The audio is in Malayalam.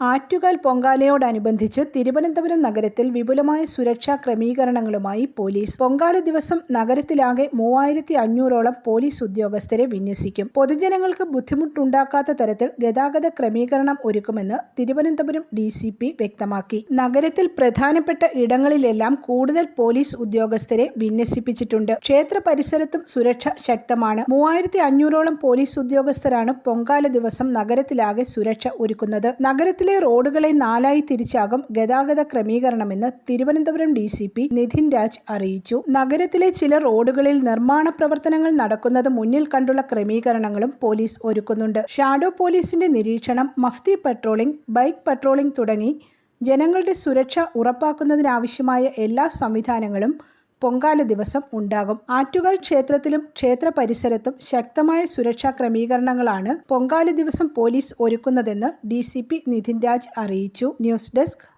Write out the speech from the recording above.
ആറ്റുകാൽ പൊങ്കാലയോടനുബന്ധിച്ച് തിരുവനന്തപുരം നഗരത്തിൽ വിപുലമായ സുരക്ഷാ ക്രമീകരണങ്ങളുമായി പോലീസ്. പൊങ്കാല ദിവസം നഗരത്തിലാകെ മൂവായിരത്തി അഞ്ഞൂറോളം പോലീസ് ഉദ്യോഗസ്ഥരെ വിന്യസിക്കും. പൊതുജനങ്ങൾക്ക് ബുദ്ധിമുട്ടുണ്ടാക്കാത്ത തരത്തിൽ ഗതാഗത ക്രമീകരണം ഒരുക്കുമെന്ന് തിരുവനന്തപുരം ഡി വ്യക്തമാക്കി. നഗരത്തിൽ പ്രധാനപ്പെട്ട ഇടങ്ങളിലെല്ലാം കൂടുതൽ പോലീസ് ഉദ്യോഗസ്ഥരെ വിന്യസിപ്പിച്ചിട്ടുണ്ട്. ക്ഷേത്ര പരിസരത്തും സുരക്ഷ ശക്തമാണ്. മൂവായിരത്തി അഞ്ഞൂറോളം പോലീസ് ഉദ്യോഗസ്ഥരാണ് പൊങ്കാല ദിവസം നഗരത്തിലാകെ സുരക്ഷ ഒരുക്കുന്നത്. നഗരത്തിലെ റോഡുകളെ നാലായി തിരിച്ചാകും ഗതാഗത ക്രമീകരണമെന്ന് Thiruvananthapuram D C P Nidhin Raj അറിയിച്ചു. നഗരത്തിലെ ചില റോഡുകളിൽ നിർമ്മാണ പ്രവർത്തനങ്ങൾ നടക്കുന്നത് മുന്നിൽ കണ്ടുള്ള ക്രമീകരണങ്ങളും പോലീസ് ഒരുക്കുന്നുണ്ട്. ഷാഡോ പോലീസിന്റെ നിരീക്ഷണം മഫ്തി പട്രോളിംഗ് ബൈക്ക് പട്രോളിംഗ് തുടങ്ങി ജനങ്ങളുടെ സുരക്ഷ ഉറപ്പാക്കുന്നതിനാവശ്യമായ എല്ലാ സംവിധാനങ്ങളും പൊങ്കാല ദിവസം ഉണ്ടാകും. ആറ്റുകാൽ ക്ഷേത്രത്തിലും ക്ഷേത്ര പരിസരത്തും ശക്തമായ സുരക്ഷാ ക്രമീകരണങ്ങളാണ് പൊങ്കാല ദിവസം police ഒരുക്കുന്നതെന്ന് D C P Nithin Raj അറിയിച്ചു. News desk